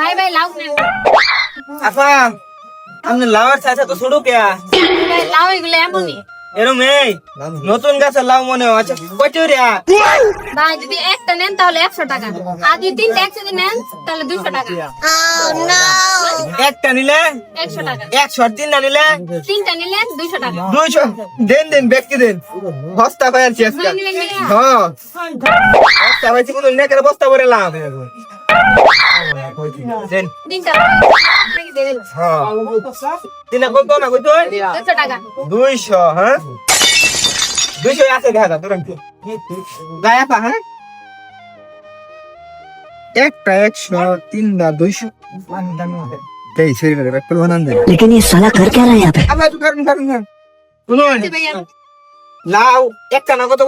ভাই ভাই লাউ আপা আপনি লাউয়ের চাষা তো ছোট কে? লাউ এগুলো এমনই এরম এই নতুন লাউ মনে হয়। আচ্ছা ভাই যদি একটা নেন তাহলে একশো টাকা আর? যদি তিনটা একসাথে নেন তাহলে দুশো টাকা একটা নিলে? একশো টাকা একশো আর তিনটা নিলে? তিনটা নিলেন দুইশো। টাকা দুইশো দেন দেন ব্যক্তি দেন। বস্তা পাইছি ভাইয়া? হ্যাঁ। বস্তা পাইছি কোনো নেকের বস্তা করে লাভ। দেন তিনটা আপনাকে দিয়ে দিলাম। হ্যাঁ তিনটা কত না কত দুশো টাকা দুইশো হ্যাঁ দুইশো আছে দেখা তুরন্ত গায়া পা হ্যাঁ একটা একশো তিনটা দুইশো এই শরীরের একটু বানান দেন लेकिन ये साला कर क्या रहा है यहाँ पे আমরা তো কারণ কারণ শুনুন দিতে ভাইয়া লাউ একটা না কত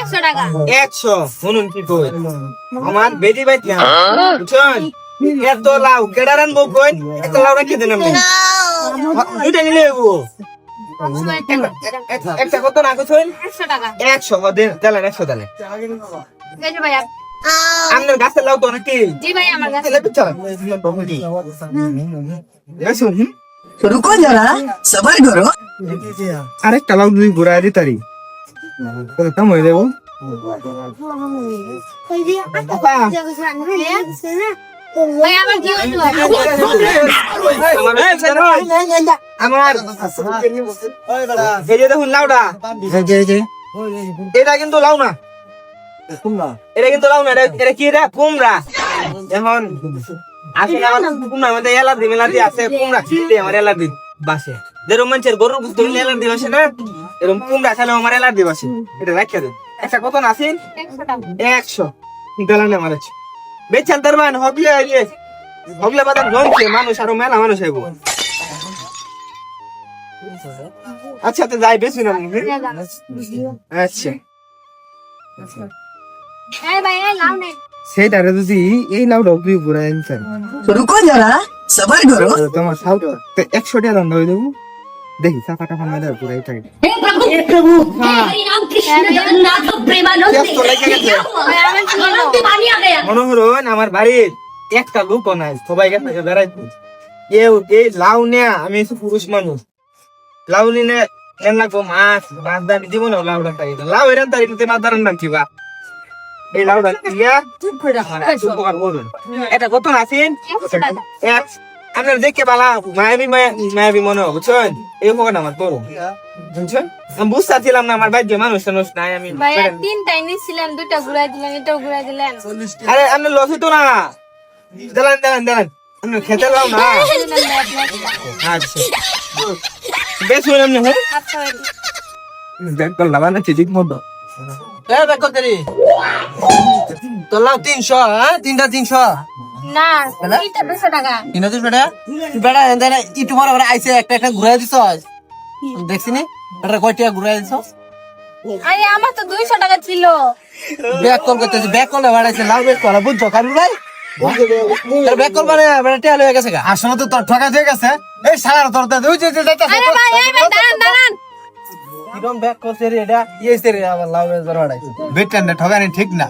একশো টাকা। একশো। শুনুন কি কই? আমার বেদি বাইত না বুঝছেন? এত লাউ কেডার আনব কই? এত লাউ রাখি দেন আপনি দুইটা নিলে হব একটা কত না কইছেন একশো টাকা। একশো দেন দিলেন একশো দিলেন। এই যে ভাইয়া আপনার গাছের লাউ তো নাকি জি ভাই আমার তাহলে পিছা শুন রুকো যারা সবার করো আরেকটা লাউ দুই ঘুরা দি তারি খতম হয়ে দেবো এটা কিন্তু লাউ না। এটা কিন্তু লাউ না এটা কি এটা কুমড়া। যেমন আসলে আমার কুমড়ার মধ্যে মেলার্জি আছে কুমড়া খেলে আমার এলার্জি বাসে। যেরকম মানুষের গরুর হইলে এলার্জি বাসে না? এরকম কুমড়া খেলে আমার এলার্জি বাসে। এটা রাখিয়া দেন। একটা কত না একশো গেলানে আমার আছে। বেচান তার মান হবলে ইয়ে বাদাম জমছে মানুষ আরও মেলা মানুষ আইব। আচ্ছা তো যাই বেশি না আচ্ছা। এই ভাই এই লাউ নেন সেইটারে যদি এই লাউডা উপরে ঘুরে আনছেন রুকো যারা তোমার সাউট তো একশো দেবো দেখি চাপাটা আমার বাড়ির একটা লোক বনাই সবাই কাছে বেড়াইতো কেউ এই লাউ নিয়া আমি পুরুষ মানুষ লাউ নিয়ে লাগবো? মাছ মাছ দামি দিব না লাউডা তাই লাউ এরান তাই মাছ দাঁড়ান না কিবা এই করবেন এটা কত আছেন আপনার দেখে বালা মায়াবি মায়া- মায়াবি মনে হয় বুঝছেন? এই উপকার আমার করো। বুঝছেন? আমি বুঝতে পারছিলাম না আমার বাড়িতে মানুষ টানুষ নাই আমি ভাইয়া তিনটাই নিছিলেন দুইটা ঘুরাই দিলেন এটাও ঘুরাই দিলেন। আরে আপনার লস হইতো না। দাঁড়ান দাঁড়ান দাঁড়ান। আপনার খেতে লাও না। আচ্ছা। বেশ হইল আপনি হ্যাঁ? আচ্ছা দেখ করলাম না ঠিক মতো। তোর তিনশো হ্যাঁ? তিনটা তিনশো। না তিনটা দুশো টাকা। তিনটা বেটা ইটু আইসে একটা একটা ঘুরাই দিছ। দেখছি নি এটা কয় টাকা ঘুরাই দিছ? আরে আমার তো দুইশো টাকা ছিল। ব্যাক কল করতেছি ব্যাক কল বাড়াইছে লাভ ব্যাক করা বুঝছ কারু ভাই? ব্যাক কল মানে বেটা টেয়াল হয়ে গেছে গা। আসলে তো তোর ঠকা দিয়ে গেছে। এই সারা তোর দাদা ওই যে দাঁড়ান ব্যাক করছে রে এটা ইয়েছে রে আবার লাভ ব্যাক বাড়াইছে না ঠগানি ঠিক না।